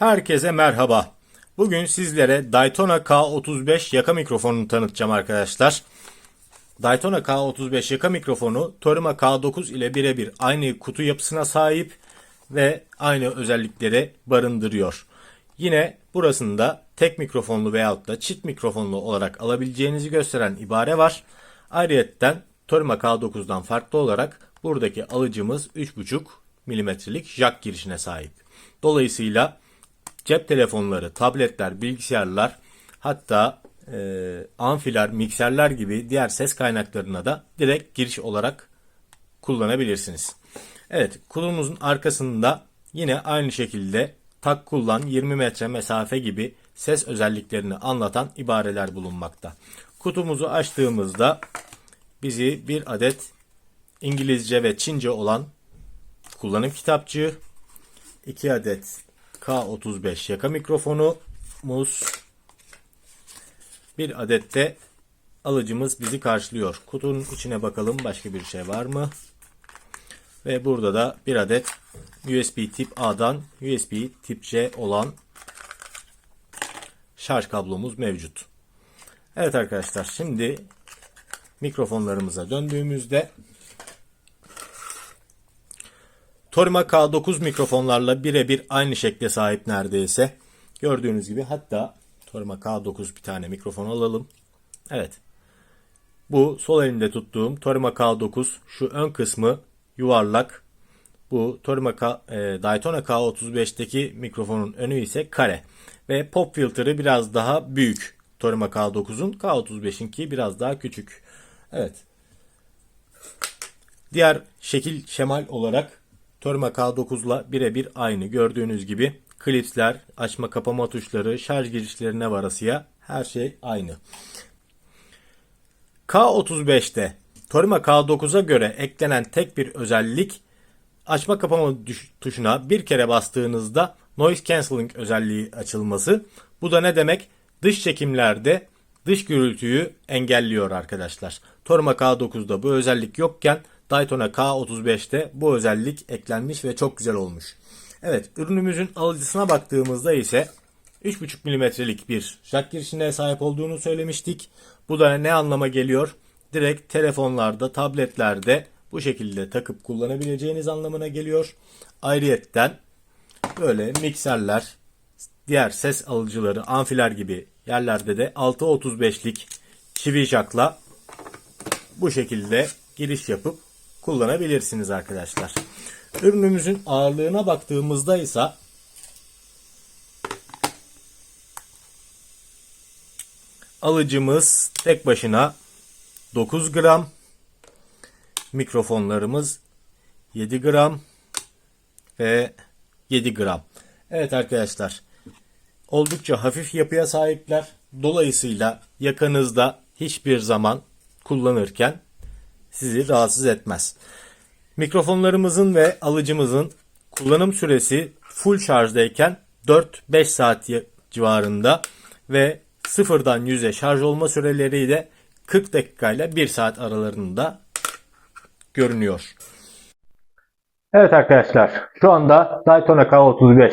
Herkese merhaba. Bugün sizlere Daytona K35 yaka mikrofonunu tanıtacağım arkadaşlar. Daytona K35 yaka mikrofonu Torima K9 ile birebir aynı kutu yapısına sahip ve aynı özellikleri barındırıyor. Yine burasında tek mikrofonlu veyahut da çift mikrofonlu olarak alabileceğinizi gösteren ibare var. Ayrıyetten Torima K9'dan farklı olarak buradaki alıcımız 3.5 milimetrelik jack girişine sahip. Dolayısıyla cep telefonları, tabletler, bilgisayarlar hatta e, amfiler, mikserler gibi diğer ses kaynaklarına da direkt giriş olarak kullanabilirsiniz. Evet kulumuzun arkasında yine aynı şekilde tak kullan 20 metre mesafe gibi ses özelliklerini anlatan ibareler bulunmakta. Kutumuzu açtığımızda bizi bir adet İngilizce ve Çince olan kullanım kitapçığı, 2 adet K35 yaka mikrofonumuz, bir adet de alıcımız bizi karşılıyor. Kutunun içine bakalım başka bir şey var mı? Ve burada da bir adet USB tip A'dan USB tip C olan şarj kablomuz mevcut. Evet arkadaşlar şimdi mikrofonlarımıza döndüğümüzde Torima K9 mikrofonlarla birebir aynı şekle sahip neredeyse. Gördüğünüz gibi hatta Torima K9 bir tane mikrofon alalım. Evet. Bu sol elimde tuttuğum Torima K9 şu ön kısmı yuvarlak. Bu Torima K, e, Daytona K35'teki mikrofonun önü ise kare. Ve pop filter'ı biraz daha büyük. Torima K9'un K35'inki biraz daha küçük. Evet. Diğer şekil şemal olarak Torma K9'la birebir aynı. Gördüğünüz gibi klipsler, açma kapama tuşları, şarj girişlerine varasıya her şey aynı. K35'te Torma K9'a göre eklenen tek bir özellik açma kapama tuşuna bir kere bastığınızda noise cancelling özelliği açılması. Bu da ne demek? Dış çekimlerde dış gürültüyü engelliyor arkadaşlar. Torma K9'da bu özellik yokken Daytona K35'te bu özellik eklenmiş ve çok güzel olmuş. Evet ürünümüzün alıcısına baktığımızda ise 3.5 milimetrelik bir jack girişine sahip olduğunu söylemiştik. Bu da ne anlama geliyor? Direkt telefonlarda, tabletlerde bu şekilde takıp kullanabileceğiniz anlamına geliyor. Ayrıyetten böyle mikserler, diğer ses alıcıları, amfiler gibi yerlerde de 6.35'lik çivi jackla bu şekilde giriş yapıp kullanabilirsiniz arkadaşlar. Ürünümüzün ağırlığına baktığımızda ise alıcımız tek başına 9 gram, mikrofonlarımız 7 gram ve 7 gram. Evet arkadaşlar oldukça hafif yapıya sahipler. Dolayısıyla yakanızda hiçbir zaman kullanırken sizi rahatsız etmez. Mikrofonlarımızın ve alıcımızın kullanım süresi full şarjdayken 4-5 saat civarında ve sıfırdan 100'e şarj olma süreleri de 40 dakika ile 1 saat aralarında görünüyor. Evet arkadaşlar şu anda Daytona K35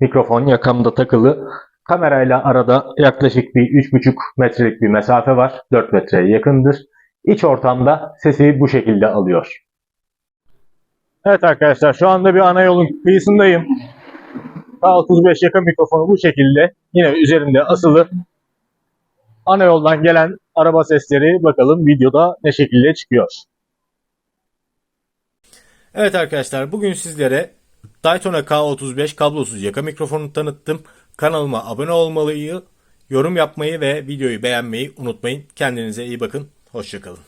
mikrofon yakamda takılı. Kamerayla arada yaklaşık bir 3,5 metrelik bir mesafe var. 4 metreye yakındır. İç ortamda sesi bu şekilde alıyor. Evet arkadaşlar şu anda bir ana yolun kıyısındayım. K35 yakın mikrofonu bu şekilde yine üzerinde asılı. Ana yoldan gelen araba sesleri bakalım videoda ne şekilde çıkıyor. Evet arkadaşlar bugün sizlere Daytona K35 kablosuz yaka mikrofonu tanıttım. Kanalıma abone olmayı, yorum yapmayı ve videoyu beğenmeyi unutmayın. Kendinize iyi bakın. Hoşçakalın.